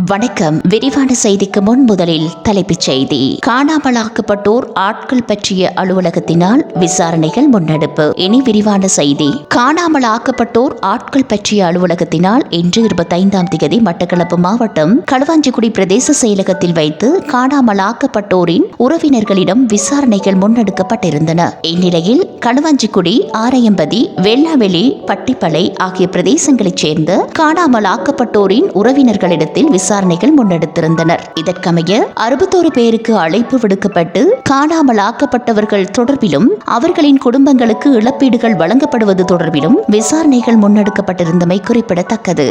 வணக்கம். விரிவான செய்திக்கு முன் முதலில் தலைப்புச் செய்தி. காணாமலாக்கப்பட்டோர் ஆட்கள் பற்றிய அலுவலகத்தினால் விசாரணைகள் முன்னெடுப்பு. இனி விரிவான செய்தி. காணாமலாக்கப்பட்டோர் ஆட்கள் பற்றிய அலுவலகத்தினால் இன்று இருபத்தைந்தாம் தேதி மட்டக்களப்பு மாவட்டம் களுவாஞ்சிக்குடி பிரதேச செயலகத்தில் வைத்து காணாமலாக்கப்பட்டோரின் உறவினர்களிடம் விசாரணைகள் முன்னெடுக்கப்பட்டிருந்தன. இந்நிலையில் களுவாஞ்சிக்குடி ஆரையம்பதி வெள்ளாவெளி பட்டிப்பளை ஆகிய பிரதேசங்களைச் சேர்ந்த காணாமலாக்கப்பட்டோரின் உறவினர்களிடத்தில் விசாரணைகள் முன்னெடுத்திருந்தனர். இதற்கமைய அறுபத்தோரு பேருக்கு அழைப்பு விடுக்கப்பட்டு காணாமல் ஆக்கப்பட்டவர்கள் தொடர்பிலும் அவர்களின் குடும்பங்களுக்கு இழப்பீடுகள் வழங்கப்படுவது தொடர்பிலும் விசாரணைகள் முன்னெடுக்கப்பட்டிருந்தமை குறிப்பிடத்தக்கது.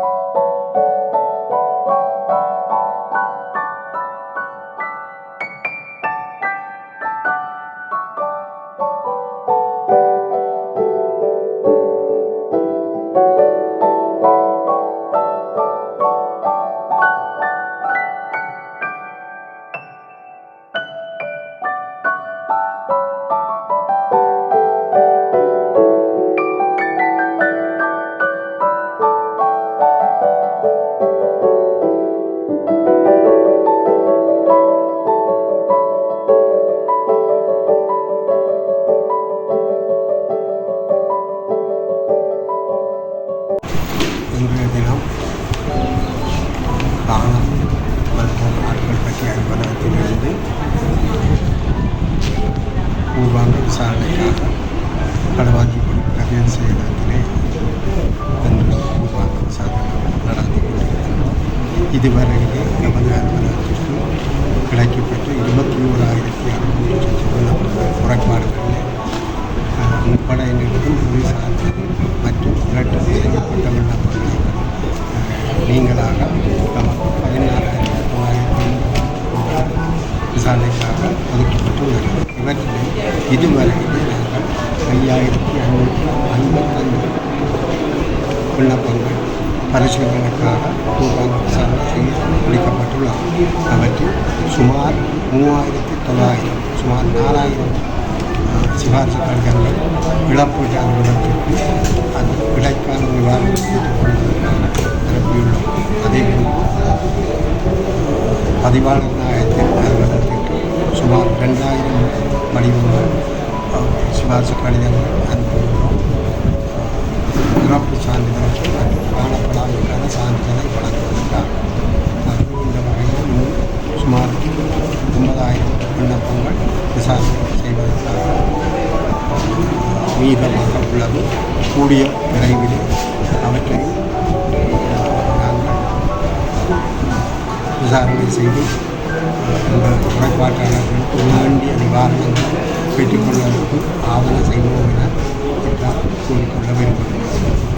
you பூர்வாங்க விசாரணைக்காக களுவாஞ்சிக்குடி பிரதேச செயலகத்திலே இன்று பூர்வாங்க விசாரணை நடந்து கொண்டிருக்கிறது இதுவரையிலே நமது அலுவலகத்திற்கு கிடைக்கப்பட்ட இருபத்தி ஓராயிரத்தி அறுநூற்றி தொண்ணூறு குறைபாடுகளில் அஹ், முப்படையினருக்கும் சார்ந்தது மற்றும் இரட்டு செய்யப்பட்ட விண்ணப்பங்களை நீங்களாக இதுவரை ஐயாயிரத்தி ஐநூற்றி ஐம்பத்தஞ்சு விண்ணப்பங்கள் பரிசீலனைக்காக பூர்வாங்க அவற்றில் சுமார் மூவாயிரத்தி தொள்ளாயிரம் சுமார் நாலாயிரம் சிபாரிசு கடிதங்கள் இழப்பீட்டு அலுவலகத்திற்கு அது விடைக்கான நிவாரணம் பெற்றுக்கொள்வதற்காக அதே போல் பதிவாளர் நாயகத்தின் அலுவலகத்திற்கு சுமார் ரெண்டாயிரம் வடிவங்கள் அஹ், சிபாரிசு கடிதங்கள் அனுப்பியுள்ளோம் இறப்பு சான்றிதழ் மற்றும் காணப்படாமைக்கான சான்றிதழை வழங்குவதற்காக அது இந்த வகையில் இன்னும் சுமார் ஒன்பதாயிரம் விண்ணப்பங்கள் விசாரணை செய்வதற்காக மீதமாக உள்ளது. கூடிய விரைவில் அவற்றை நாங்கள் விசாரணை செய்து குறைபாட்டாளர்களுக்கு வேண்டிய நிவாரணங்களை பெற்றுக்கொள்வதற்கு ஆவண செய்வோம் என கூறிக்கொள்ள விரும்புகிறேன்